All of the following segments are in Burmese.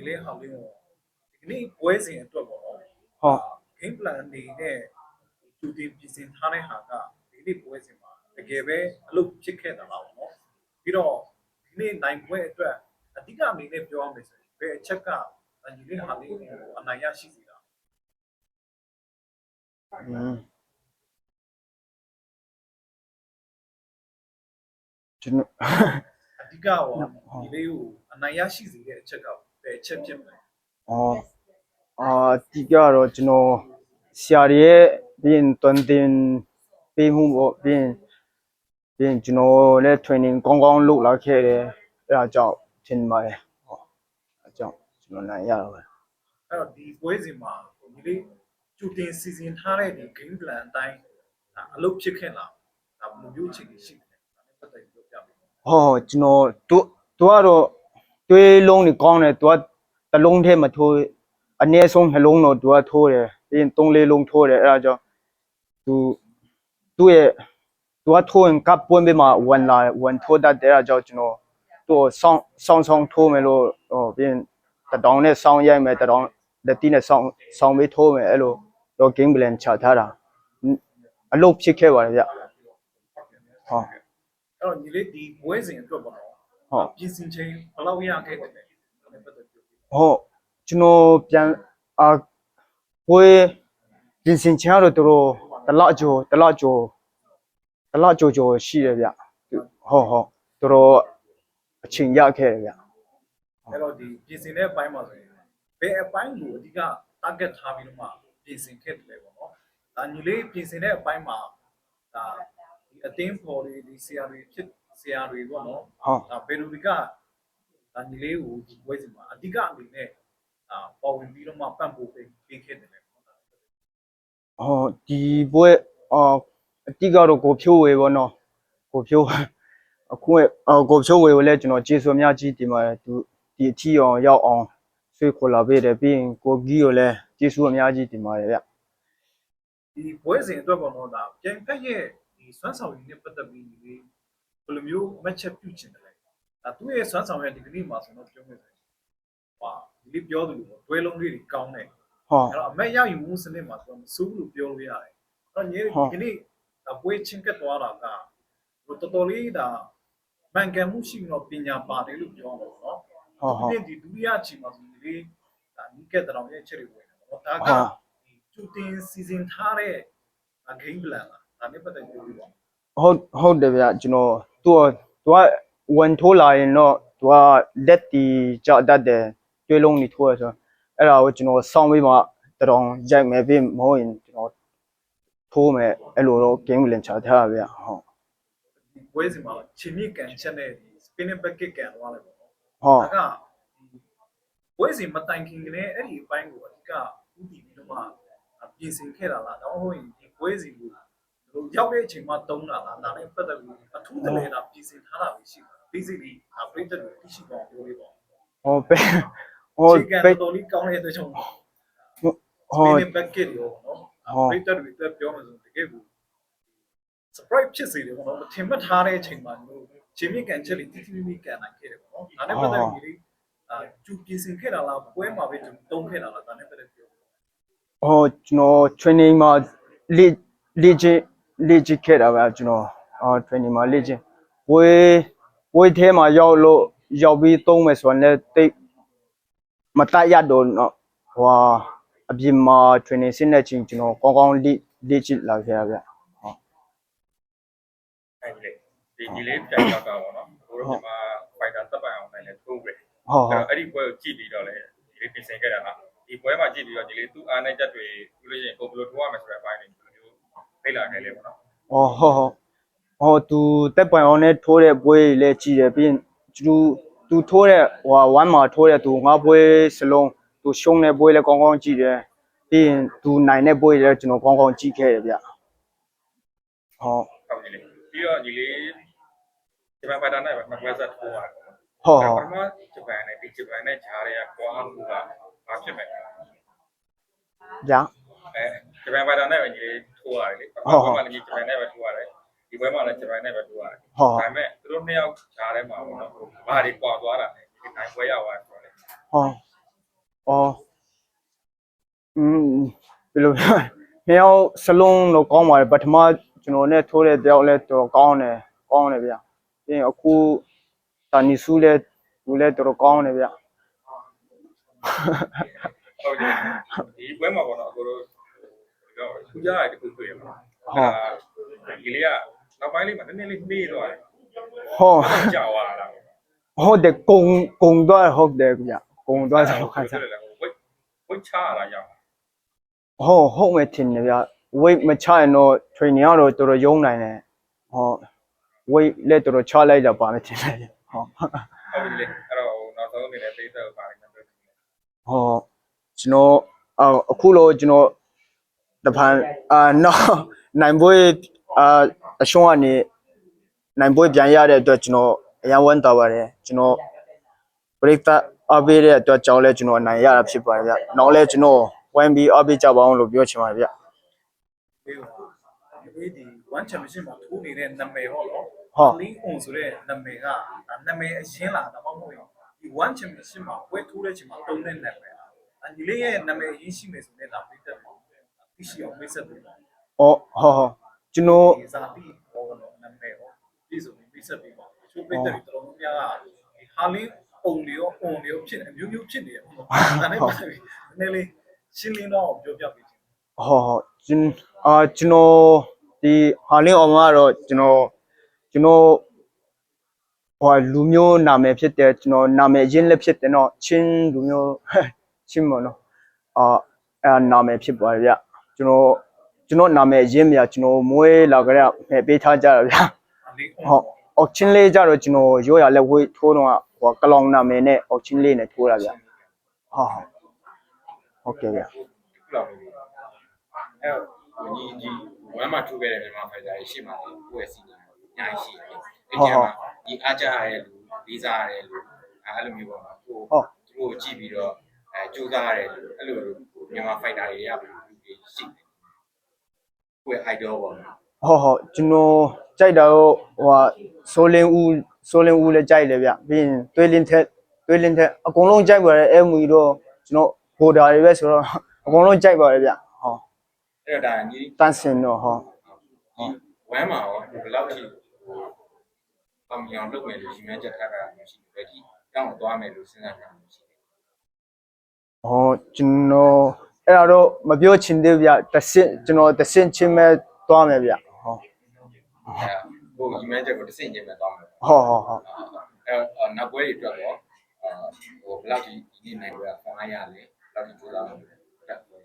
ဒီလေးဟာလေးကိုဒီနေ့ပွဲစဉ်အတွက်ပေါ့နော်ဟုတ် game plan အနေနဲ့သူတင်ပြင်ဆင်ထားတဲ့ဟာကဒီနေ့ပွဲစဉ်မှာတကယ်ပဲအလုပ်ဖြစ်ခဲ့တာလားပေါ့နော်ပြီးတော့ဒီနေ့နိုင်ပွဲအတွက်အဓိကအနေနဲ့ပြောရမယ်ဆိုရင်ဘယ်အချက်ကဒီလေးဟာလေးကိုအနိုင်ရရှိစေတာอืมကျွန်တော်အဓိကရောဒီလေးကိုအနိုင်ရရှိစေတဲ့အချက်က ဘယ်အချက်ဖြစ်မလဲအော်အာဒီကတော့ကျွန်တော်ဆရာတွေရဲ့ပြီးရင်တွန်တင်ပေးမှုပေါ့ပြီးရင်ပြီးရင်ကျွန်တော်လည်း training ကောင်းကောင်းလုပ်လာခဲ့တယ်အဲဒါကြောင့်ထင်ပါတယ်ဟောအဲဒါကြောင့်ကျွန်တော်နိုင်ရတော့ပဲအဲ့တော့ဒီပွဲစဉ်မှာဒီလေးကျူတင်စီစဉ်ထားတဲ့ဒီ game plan အတိုင်းဒါအလုပ်ဖြစ်ခဲ့လားဒါဘယ်လိုမျိုးအခြေအနေရှိလဲဒါနဲ့ပတ်သက်ပြီးပြောပြပေးပါဟောကျွန်တော်သူသူကတော့ တွေးလုံးနေကောင်းတယ်သူကတစ်လုံးထဲမထိုးအနည်းဆုံးနှလုံးတော့သူကထိုးတယ်ပြီးရင်သုံးလေးလုံးထိုးတယ်အဲဒါကြောင့်သူသူ့ရဲ့သူကထိုးရင်ကပ်ပွင့်ပြီးမှဝင်လာဝင်ထိုးတတ်တယ်အဲဒါကြောင့်ကျွန်တော်သူ့ကိုဆောင်းဆောင်းဆောင်းထိုးမယ်လို့ဟောပြီးရင်တတောင်နဲ့ဆောင်းရိုက်မယ်တတောင်လက်တီးနဲ့ဆောင်းဆောင်းပြီးထိုးမယ်အဲ့လိုတော့ game plan ချထားတာအလုပ်ဖြစ်ခဲ့ပါတယ်ဗျဟောအဲ့တော့ညီလေးဒီပွဲစဉ်အတွက်ပေါ့နော် ဟုတ်ပြင်ဆင်ချိန်ဘယ်လောက်ရခဲ့တယ်လဲဒါနဲ့ပတ်သက်ပြီးပြောပြပါဟုတ်ကျွန်တော်ပြန်အာဝေးပြင်ဆင်ချင်ရတော့သူတို့တစ်လကျော်တစ်လကျော်တစ်လကျော်ကျော်ရှိတယ်ဗျဟုတ်ဟုတ်သူတို့အချိန်ရခဲ့တယ်ဗျအဲ့တော့ဒီပြင်ဆင်တဲ့အပိုင်းမှာဆိုရင်ဘယ်အပိုင်းကိုအဓိက target ထားပြီးတော့မှပြင်ဆင်ခဲ့တယ်လဲပေါ့နော်ဒါညီလေးပြင်ဆင်တဲ့အပိုင်းမှာဒါဒီအတင်းဖော်တွေဒီဆရာတွေဖြစ် ဆရာတွေပေါ့နော်ဟုတ်ဒါဘယ်လိုတွေကဒါညီလေးကိုဒီပွဲစဉ်မှာအဓိကအနေနဲ့အာပေါ်ဝင်ပြီးတော့မှပံ့ပိုးပေးပေးခဲ့တယ်လေပေါ့နော်ဟောဒီပွဲအော်အတိကတော့ကိုဖြိုးဝေပေါ့နော်ကိုဖြိုးအခုအော်ကိုဖြိုးဝေကိုလည်းကျွန်တော်ကျေးဇူးအများကြီးတင်ပါတယ်သူဒီအထီအောင်ရောက်အောင်ဆွေးခေါ်လာပေးတယ်ပြီးရင်ကိုကြီးကိုလည်းကျေးဇူးအများကြီးတင်ပါတယ်ဗျဒီပွဲစဉ်အတွက်ပေါ့နော်ဒါပြန်ဖက်ရဲ့ဒီစွမ်းဆောင်ရည်နဲ့ပတ်သက်ပြီးညီလေးဘ ယ်လိုမျိုးမက်ချက်ပြုချင်တယ်လဲဒါသူ့ရဲ့စွမ်းဆောင်ရည်ဒီကနေ့မှာဆိုတော့ပြောမယ်ဆိုရင်ဟာဒီလေးပြောသူလို့တွဲလုံးလေးတွေကောင်းတယ်ဟောအဲ့တော့အမက်ရောက်ယူမှုစနစ်မှာဆိုတော့မစိုးဘူးလို့ပြောလို့ရတယ်အဲ့တော့ညီလေးဟုတ်ဒီကနေ့ဒါပွဲချင်းကက်သွားတာကဟိုတော်တော်လေးဒါမှန်ကန်မှုရှိပြီးတော့ပညာပါတယ်လို့ပြောအောင်ပေါ့နော်ဟုတ်ဟုတ်ဒီဒီဒုတိယအချိန်မှာဆိုရင်လေဒါနီးကက်တောင်ရဲ့အချက်တွေဝင်တယ်ပေါ့ဒါကဟုတ်ဒီကျူတင်စီစဉ်ထားတဲ့ game plan လားဒါနဲ့ပတ်သက်ပြီးပြောပြပါဦး ဟုတ်ဟုတ်တယ်ဗျကျွန်တော်သူကသူကဝန်ထိုးလာရင်တော့သူကလက်တီကြတတ်တယ်တွေးလုံးနေထိုးရဆိုအဲ့ဒါကိုကျွန်တော်စောင်းပြီးမှတတော်ရိုက်မယ်ပြီးမဟုတ်ရင်ကျွန်တော်ထိုးမယ်အဲ့လိုတော့ game လင်ချထားတာဗျဟုတ်ဒီပွဲစဉ်မှာချင်းမြင့်ကန်ချက်နဲ့ဒီ spinning back kick ကန်သွားတယ်ပေါ့နော်ဟုတ်ဒါကဒီပွဲစဉ်မတိုင်ခင်ကလေးအဲ့ဒီအပိုင်းကိုအဓိကဥတည်ပြီးတော့မှပြင်ဆင်ခဲ့တာလားဒါမှမဟုတ်ရင်ဒီပွဲစဉ်ကို ဒီလိုရောက်တဲ့အချိန်မှာတုံးတာလားဒါနဲ့ပတ်သက်ပြီးအထူးတလဲတာပြင်ဆင်ထားတာပဲရှိတာ basically ဒါပြည့်တဲ့လူသိရှိတော့ပြောလေးပေါ့ဟောပဲဟောခြေကပဲတော်တော်လေးကောင်းတဲ့အတွက်ကြောင့်ဟော spinning back kick ရောနော်ဟုတ်ပြည့်တဲ့လူတွေပြောမှဆိုတကယ်ကို surprise ဖြစ်စေတယ်ပေါ့နော်မထင်မှတ်ထားတဲ့အချိန်မှာမျိုးချင်းမြင့်ကန်ချက်လေးတိတိမိမိကန်နိုင်ခဲ့တယ်ပေါ့နော်ဒါနဲ့ပတ်သက်ပြီးအာကျူပြင်ဆင်ခဲ့တာလားပွဲမှာပဲကျူတုံးခဲ့တာလားဒါနဲ့ပတ်သက်ပြောဟောကျွန်တော် training မှာလေ လေ့ကျင့်လေ့ကျင့်ခဲ့တာဗျကျွန်တော်အော် training မှာလေ့ကျင့်ဝေးဝေးထဲမှာရောက်လို့ရောက်ပြီးသုံးမယ်ဆိုရင်လည်းတိတ်မတတ်ရတော့တော့ဟွာအပြင်မှာ training ဆင်းတဲ့ချိန်ကျွန်တော်ကောင်းကောင်းလေ့လေ့ကျင့်လာခဲ့ရဗျအဲ့ဒီလေဒီဒီလေးပြန်ရောက်တာပေါ့နော်ဘိုးတို့ဒီမှာဖိုက်တာတက်ပိုင်အောင်လည်းထိုးပဲဟုတ်ဟုတ်အဲ့ဒီပွဲကိုကြည့်ပြီးတော့လေဒီလေးပြင်ဆင်ခဲ့တာဟာဒီပွဲမှာကြည့်ပြီးတော့ဒီလေးသူ့အားနဲ့ချက်တွေဥလို့ရှိရင်ကိုဘယ်လိုထိုးရမလဲဆိုတဲ့အပိုင်းတွေ ဒီလိုမျိုးသိလာခဲ့လေပေါ့နော်ဟောဟုတ်ဟုတ်ဟောသူတက်ပိုင်အောင်နဲ့ထိုးတဲ့ပွဲတွေလည်းကြည်တယ်ပြီးရင်သူသူထိုးတဲ့ဟွာ1မှာထိုးတဲ့သူငါးပွဲစလုံးသူရှုံးတဲ့ပွဲလည်းကောင်းကောင်းကြည့်တယ်ပြီးရင်သူနိုင်တဲ့ပွဲတွေလည်းကျွန်တော်ကောင်းကောင်းကြည့်ခဲ့တယ်ဗျဟောဟုတ်ကြီးလေပြီးတော့ဒီလေးဂျပန်ပါတာနဲ့မကွဲဆက်ထိုးရတယ်ဟောပဟောထမဂျပန်နဲ့ဒီဂျပန်နဲ့ဂျားတွေကကွာမှုကဘာဖြစ်မဲ့လဲဗျာအဲဂျပန်ပါတာနဲ့ပဲဒီလေး ထိုးရတယ်လေပထမပွဲမှာလည်းဂျပန်နဲ့ပဲထိုးရတယ်ဒီပွဲမှာလည်းဂျပန်နဲ့ပဲထိုးရတယ်ဟောဒါပေမဲ့သူတို့နှစ်ယောက်ဂျားထဲမှာပေါ့နော်ဘာတွေကွာသွားတာလဲဒီနိုင်ပွဲရောက်သွားတယ်ဆိုတော့လေဟောအော်อืมဘယ်လိုပြောလဲနှစ်ယောက်စလုံးတော့ကောင်းပါတယ်ပထမကျွန်တော်နဲ့ထိုးတဲ့တယောက်လည်းတော်တော်ကောင်းတယ်ကောင်းတယ်ဗျပြီးရင်အခုတာနီဆူလည်းသူလည်းတော်တော်ကောင်းတယ်ဗျဟုတ်တယ်ဒီပွဲမှာပေါ့နော်အ ကိုတို့ပြောထူးခြားတဲ့တစ်ခုတွေ့ရမှာဒီလေးကနောက်ပိုင်းလေးမှာနည်းနည်းလေးနှေးသွားတယ်ဟောကြာသွားတာဟုတ်တယ်ကုံကုံသွားဟုတ်တယ်ဗျကုံသွားဆိုခါစားဝိတ်ဝိတ်ချလာရအောင်ဟောဟုတ်မယ်ထင်တယ်ဗျ weight မချရင်တော့ training ကတော့တော်တော်ယုံနိုင်တယ်ဟော weight လည်းတော်တော်ချလိုက်တာပါမယ်ထင်တယ်ဟောဟုတ်ပြီလေအဲ့တော့နောက်ဆုံးအနေနဲ့ပိတ်သက်ပါလိမ့်မယ်ဟောကျွန်တော်အော်အခုလို့ကျွန်တော် တပန်အာနော်နိုင်ပွဲအာအရှုံးကနေနိုင်ပွဲပြန်ရတဲ့အတွက်ကျွန်တော်အရန်ဝမ်းသာပါတယ်ကျွန်တော် break that အပေးတဲ့အတွက်ကြောင့်လဲကျွန်တော်အနိုင်ရတာဖြစ်ပါတယ်ဗျနောက်လဲကျွန်တော်ဝိုင်းပြီးအပေးကြပါအောင်လို့ပြောချင်ပါတယ်ဗျဒီဒီဒီ one championship မှာထိုးနေတဲ့နာမည်ဟောလို့ဟုတ်လင်းအောင်ဆိုတဲ့နာမည်ကဒါနာမည်အရင်လားဒါမှမဟုတ်ရင်ဒီ one championship မှာပွဲထိုးတဲ့ချိန်မှာတုံးတဲ့နာမည်အညီလေးရဲ့နာမည်အရင်ရှိမယ်ဆိုတော့ဒါပြတ်တယ်ပေါ့ သိရှိအောင်မိတ်ဆက်ပေးပါအော်ဟောဟောကျွန်တော်ဒီဇာတိဟောတော့နာမည်ဟောဒီဆိုပြီးမိတ်ဆက်ပေးပါချိုးပိတ်တယ်တော်တော်များများကဒီဟာလင်းပုံတွေရောပုံတွေရောဖြစ်နေအမျိုးမျိုးဖြစ်နေတယ်ဟုတ်လားဒါနဲ့ပတ်သက်ပြီးနည်းနည်းလေးရှင်းလင်းတော့ပြောပြပေးချင်ဟောဟောကျွန်အာကျွန်တော်ဒီဟာလင်းအောင်ကတော့ကျွန်တော်ကျွန်တော်ဟိုလူမျိုးနာမည်ဖြစ်တယ်ကျွန်တော်နာမည်ရင်းလည်းဖြစ်တယ်နော်ချင်းလူမျိုးချင်းမနော်အာအဲနာမည်ဖြစ်ပါတယ်ဗျ ကျွန်တော်ကျွန်တော်နာမည်ရင်းမြကျွန်တော်မွေးလာကြရဖယ်ပေးထားကြတာဗျဟာလင်းအောင်ဟုတ်အောက်ချင်းလေးကြတော့ကျွန်တော်ရိုးရလက်ဝေးထိုးတော့ဟိုကလောင်နာမည်နဲ့အောက်ချင်းလေးနဲ့ထိုးတာဗျဟုတ်ဟုတ်ဟုတ်ကဲ့ဗျခုလောက်နေပြီအဲ့တော့ညီကြီးဝမ်းမှာထူခဲ့တဲ့မြန်မာဖိုက်တာရဲ့ရှေ့မှာကိုယ့်ရဲ့စီနီအများကြီးရှိတယ်အဲ့ဒီမှာဒီအားကြရတဲ့လူလေးစားရတဲ့လူအဲ့လိုမျိုးပေါ့နော်ကိုဟုတ်သူတို့ကြည့်ပြီးတော့အဲကြိုးစားရတယ်လို့အဲ့လိုမြန်မာဖိုက်တာတွေရပြီလူ တွေရှိတယ်ကိုယ့်ရဲ့ idol ပေါ့နော်ဟုတ်ဟုတ်ကျွန်တော်ကြိုက်တာတော့ဟိုဟာဆိုလင်းဦးဆိုလင်းဦးလည်းကြိုက်တယ်ဗျပြီးရင်သွေးလင်းထက်သွေးလင်းထက်အကုန်လုံးကြိုက်ပါတယ်အဲမူတော့ကျွန်တော်ဟိုဒါတွေပဲဆိုတော့အကုန်လုံးကြိုက်ပါတယ်ဗျဟုတ်အဲ့တော့ဒါညီတန်းစင်တော့ဟုတ်ဒီဝမ်းမှာရောဘယ်လောက်ထိဟိုအောင်မြင်အောင်လုပ်မယ်လို့ရှင်များချက်ထားတာမျိုးရှိတယ်ဒီတောင်းသွားမယ်လို့စဉ်းစားထားတာမျိုးရှိတယ်ဟောကျွန်တော် အဲ့ဒါတော့မပြောချင်သေးဗျတစ်စင်ကျွန်တော်တစ်စင်ချင်းမဲ့သွားမယ်ဗျဟုတ်အဲဟိုရှင်များချက်ကိုတစ်ဆင့်ချင်းပဲသွားမယ်ဟုတ်ဟုတ်ဟုတ်အဲနောက်ပွဲတွေအတွက်တော့အာဟိုဘယ်လောက်ထိဒီနေ့နိုင်ပွဲက放ရလဲဘယ်လောက်ထိကြိုးစားမလဲတက်ပွဲ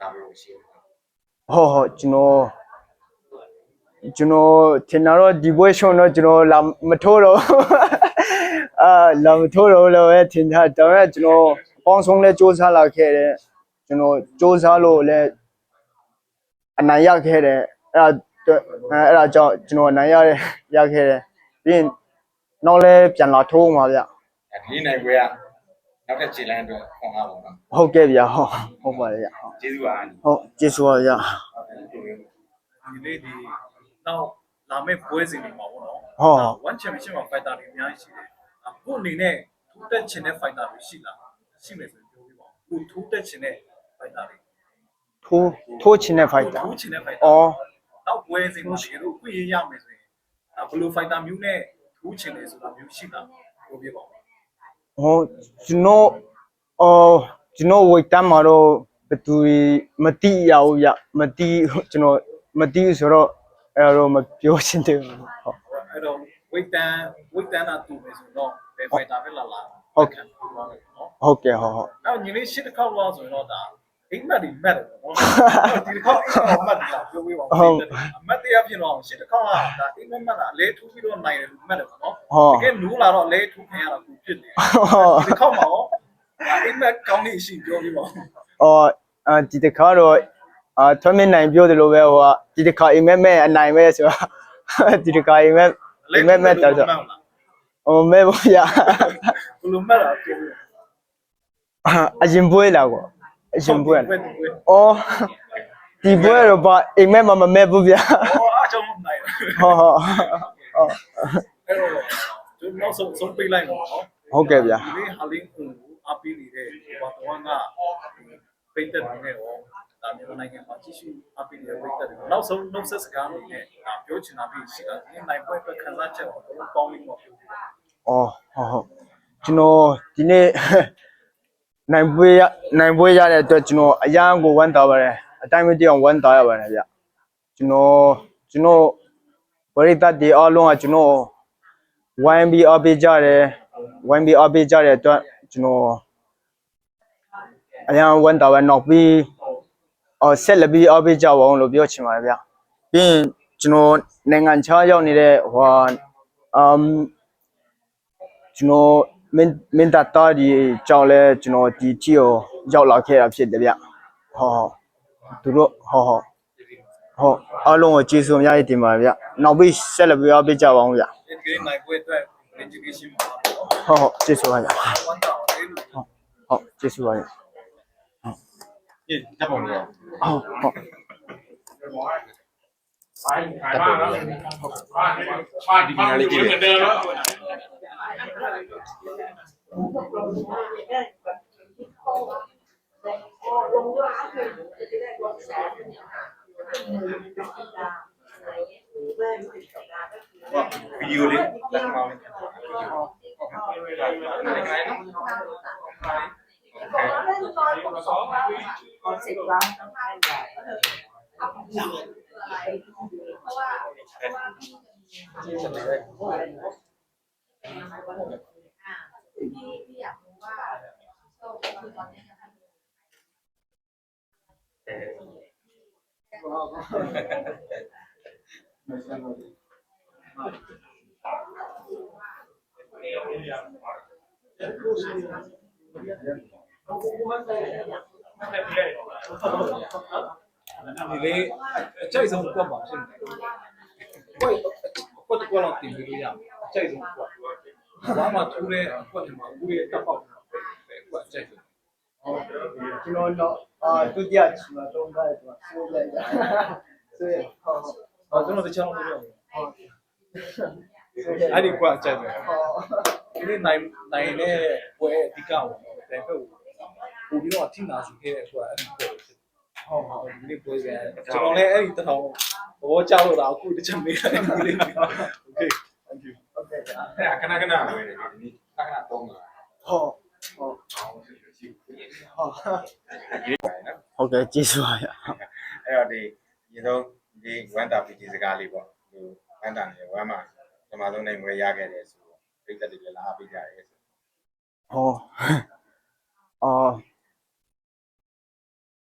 လာလို့ရှိတယ်ဟုတ်ဟုတ်ကျွန်တော်ကျွန်တော်ထင်တာတော့ဒီဘွဲရှုံတော့ကျွန်တော်လာမထိုးတော့အာလာမထိုးတော့လို့ပဲထင်တာဒါပေမဲ့ကျွန်တော်အပေါင်းဆုံးလဲစူးစမ်းလာခဲ့တယ် ကျွန်တော်စူးစမ်းလို့လဲအနိုင်ရခဲ့တယ်အဲ့ဒါအဲအဲ့ဒါကြောင့်ကျွန်တော်အနိုင်ရရရခဲ့တယ်ပြီးရင်နောက်လဲပြန်လာထိုးမှာဗျအဲဒီနိုင်ပွဲကနောက်ထပ်ခြေလမ်းအတွက်ခွန်အားပါတော့ဟုတ်ကဲ့ဗျဟုတ်ဟုတ်ပါတယ်ဗျဟုတ်ကျေးဇူးပါညီဟုတ်ကျေးဇူးပါဗျဒီလေးဒီနောက်လာမယ့်ပွဲစဉ်တွေမှာပေါ့နော်ဟုတ် one championship မှာ fighter တွေအများကြီးရှိတယ်အခုအနေနဲ့ထူးတက်ချင်တဲ့ fighter တွေရှိလားရှိမယ်ဆိုရင်ပြောပြပါဦးအခုထူးတက်ချင်တဲ့ fighter တွေထိုးထိုးချင်တဲ့ fighter ထူးချင်တဲ့ fighter အော်နောက်ပွဲစဉ်မှာရေတို့အခွင့်အရေးရမယ်ဆိုရင်ဘယ်လို fighter မျိုးနဲ့ထူးချင်တယ်ဆိုတာမျိုးရှိလားပြောပြပါဦးဟောကျွန်တော်အော်ကျွန်တော်ဝိတ်တမ်းမှာတော့ဘယ်သူမတိရဘူးဗျမတိကျွန်တော်မတိဆိုတော့အဲ့တော့မပြောချင်သေးဘူးဟုတ်အဲ့တော့ weight တန်း weight တန်းတာတူမယ်ဆိုတော့ဘယ် fighter ပဲလာလာနော်ဟုတ်ကဲ့ဟုတ်ဟုတ်နောက်ညီလေးရှစ်တစ်ခေါက်လောက်ဆိုရင်တော့ဒါအိ မ်မက်ဒီမက်တယ်ပေါ့နော်ဒီတစ်ခေါက်အိမ်မက်မက်တယ်ပြောပြပါဦးအမက်တရားပြင်တော့ရှစ်တစ်ခေါက်ကဒါအိမ်မက်မက်တာအလဲထူးပြီးတော့နိုင်တယ်လို့မက်တယ်ပေါ့နော်ဟုတ်တကယ်နူးလာတော့အလဲထူးခင်ရတာကိုဖြစ်နေတယ်ဒီတစ်ခေါက်မှာရောအိမ်မက်ကောင်းနေရှိပြောပြပါဦးအော်အာဒီတခါတော့အာထွန်းမင်းနိုင်ပြောတယ်လို့ပဲဟိုကဒီတခါအိမ်မက်မဲ့အနိုင်ပဲဆိုတော့ဒီတခါအိမ်မက်အိမ်မက်မဲ့တော့ဆိုဟိုမဲ့ဘူးဗျဘယ်လိုမက်တာပြောပြအရင်ပွဲလာကွာ အရင်ပွဲပွဲပွဲအော်ဒီပွဲတော့ဘာအိမ်မက်မမမဲ့ဘူးဗျဟောအားကြောင့်နိုင်တယ်ဟုတ်ဟုတ်ဟုတ်အဲ့တော့ကျွန်တော်ဆုံးဆုံးပေးလိုက်တော့နော်ဟုတ်ကဲ့ဗျာဒီဟာလင်းကိုအပီးနေတဲ့ဟကွာတော့ငါပိတ်သက်နေရောဒါမျိုးနိုင်ငံမှာကြီးစုအပိတဲ့ပိတ်သက်တွေနောက်ဆုံးနှုတ်ဆက်စကားတွေနဲ့ဒါပြောချင်တာပြီးရှိတာဒီနိုင်ပွဲအတွက်ခံစားချက်တော့ဘယ်လိုပေါင်းပြီးတော့ပြောပြအော်ဟုတ်ဟုတ်ကျွန်တော်ဒီနေ့ နိုင်ပွဲရနိုင်ပွဲရတဲ့အတွက်ကျွန်တော်အရန်ကိုဝမ်းသာပါတယ်အတိုင်းမတည့်အောင်ဝမ်းသာရပါတယ်ဗျကျွန်တော်ကျွန်တော်ပရိသတ်တွေအားလုံးကကျွန်တော် 1B အပေးကြတယ် 1B အပေးကြတဲ့အတွက်ကျွန်တော်အရန်ဝမ်းသာပဲနောက်ပြီးအော်ဆက်လက်ပြီးအပေးကြပါအောင်လို့ပြောချင်ပါတယ်ဗျပြီးရင်ကျွန်တော်နိုင်ငံခြားရောက်နေတဲ့ဟိုအမ်ကျွန်တော် မင်းမင်းသားတာဒီကြောင့်လဲကျွန်တော်ဒီကြည့်ရောရောက်လာခဲ့တာဖြစ်တယ်ဗျဟောသူတို့ဟောဟောဟောအားလုံးကိုကျေးဇူးအများကြီးတင်ပါတယ်ဗျနောက်ပြီးဆက်လက်ပြီးအားပေးကြပါအောင်ဗျဒီကိနိုင်ပွဲအတွက် education မှာပေါ့ဟောဟောကျေးဇူးပါဗျဝမ်းသာတယ်လို့ဟုတ်ကျေးဇူးပါဗျဒီတပ်ပုံရောဟုတ်ဟုတ် ขายขายบ้านแล้วบ้านบ้านบ้านอยู่เหมือนเดิมแล้ววิวเลยรักเมาเลยอะไรกันเนาะสองสิบล้าน ကြည့်တယ်ဗီဒီယိုလေးလက်မောင်းလေးဟုတ်ကဲ့နိုင်နိုင်နော်ဒီလေအကြိုက်ဆုံးကွက်ပါဖြစ်နေကွက် ကွက်တစ်ကွက်တော့တင်ပြီးလို့ရမယ်အကြိုက်ဆုံးကွက်ဘာမှထိုးတဲ့ကွက်တွေမှာဦးရဲ့တပ်ပေါက်ပဲကွက်အကြိုက်ဆုံးကျွန်တော်တော့အာဒုတိယချီမှာတော့ပါတယ်သူဆိုးလိုက်တာဆိုရဟောဟောကျွန်တော်တခြားလို့ပြောအဲ့ဒီကွက်အကြိုက်ဆုံးဟောဒီနေ့နိုင်နိုင်တဲ့ပွဲအဓိကပေါ့ဒါပေမဲ့ပို့ပြီးတော့အထိနာစီခဲ့တဲ့ကွက်အဲ့ဒီကွက်ဟုတ်ဟုတ်ဒီနေ့ပွဲပြန်ကျွန်တော်လည်းအဲ့ဒီတထောင် ဘောကြောက်လို့တာအခုတစ်ချက်မေးရတယ်ဒီနေ့ Okay thank you ဟုတ်ကဲ့ဗျာအဲ့ဒါခဏခဏဝယ်တယ်ဒီနေ့ခဏခဏသုံးတာဟောဟောဟောဒီပိုင်းနော်ဟုတ်ကဲ့ကျေးဇူးပါဗျာအဲ့တော့ဒီဒီဆုံးဒီဝမ်တာပီတီစကားလေးပေါ့ဒီဝမ်တာနေဝမ်မှာပထမဆုံးနိုင်မွေးရခဲ့တယ်ဆိုတော့ပြိတ္တတွေလည်းလာပေးကြရဲဆိုဟောအော်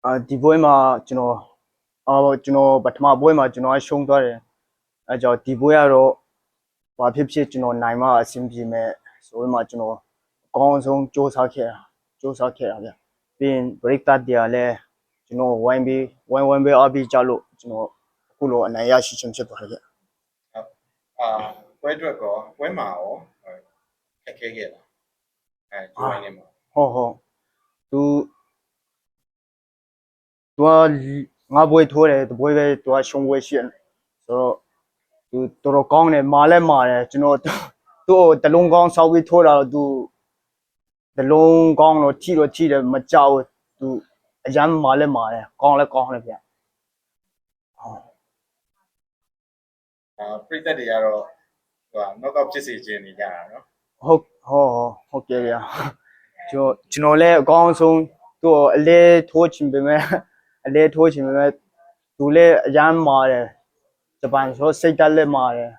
အာဒီပွဲမှာကျွန်တော် အော်ကျွန်တော်ပထမပွဲမှာကျွန်တော်ရှုံးသွားတယ်အဲကြောင့်ဒီပွဲကတော့ဘာဖြစ်ဖြစ်ကျွန်တော်နိုင်မှအဆင်ပြေမယ်ဆိုရင်မှကျွန်တော်အကောင်းဆုံးစူးစမ်းခဲ့တာစူးစမ်းခဲ့တာဗျပြီးရင် break တက်တယ်လည်းကျွန်တော် 1B 1 1B RB ကြလို့ကျွန်တော်အခုလိုအနိုင်ရရှိခြင်းဖြစ်ပါတယ်ဗျအာပွဲအတွက်ကောပွဲမှာရောခက်ခဲခဲ့လားအဲကျွိုင်းနေမှာဟုတ်ဟုတ်သူသူက ငါဘွေထိုးတယ်တပွဲပဲသူကရှုံးပွဲရှိတယ်ဆိုတော့သူတော်တော်ကောင်းတယ်မာလဲမာတယ်ကျွန်တော်သူ့ကိုတလုံးကောင်းစောက်ပြီးထိုးတာတော့သူတလုံးကောင်းတော့ထိတော့ထိတယ်မကြောက်သူအရမ်းမာလဲမာတယ်ကောင်းလဲကောင်းတယ်ဗျဟုတ်အာပြိတ္တတွေကတော့ဟိုနော့ကောက်ဖြစ်စေခြင်းနေကြတာနော်ဟုတ်ဟုတ်ဟုတ်ကဲ့ဗျာကျွန်တော်ကျွန်တော်လည်းအကောင်းဆုံးသူ့ကိုအလဲထိုးချင်ပေမဲ့ အလဲထိုးချင်ပေမဲ့သူလည်းအရမ်းမာတယ်ဂျပန်ဆိုစိတ်တက်လည်းမာတယ်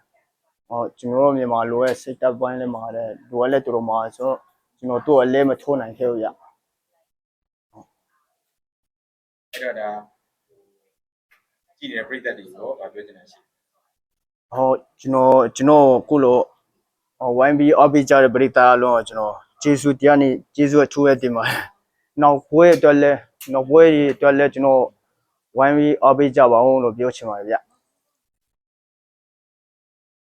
ဟောကျွန်တော်တို့မြန်မာလိုရဲ့စိတ်တက်ပိုင်းလည်းမာတယ်လူကလည်းတော်တော်မာတယ်ဆိုတော့ကျွန်တော်သူ့ကိုအလဲမထိုးနိုင်ခဲ့ဘူးဗျအဲ့တော့ဒါကြည့်နေတဲ့ပြိတ္တတွေရောဗာပြောချင်တာရှိဟောကျွန်တော်ကျွန်တော်ခုလိုဟော 1B OB ကြတဲ့ပရိသတ်အလုံးကိုကျွန်တော်ကျေးဇူးတရားနေကျေးဇူးအထူးပဲတင်ပါတယ်နောက်ပွဲအတွက်လည်း နောက်ပွဲတွေအတွက်လည်းကျွန်တော် 1B OB ကြပါအောင်လို့ပြောချင်ပါတယ်ဗျ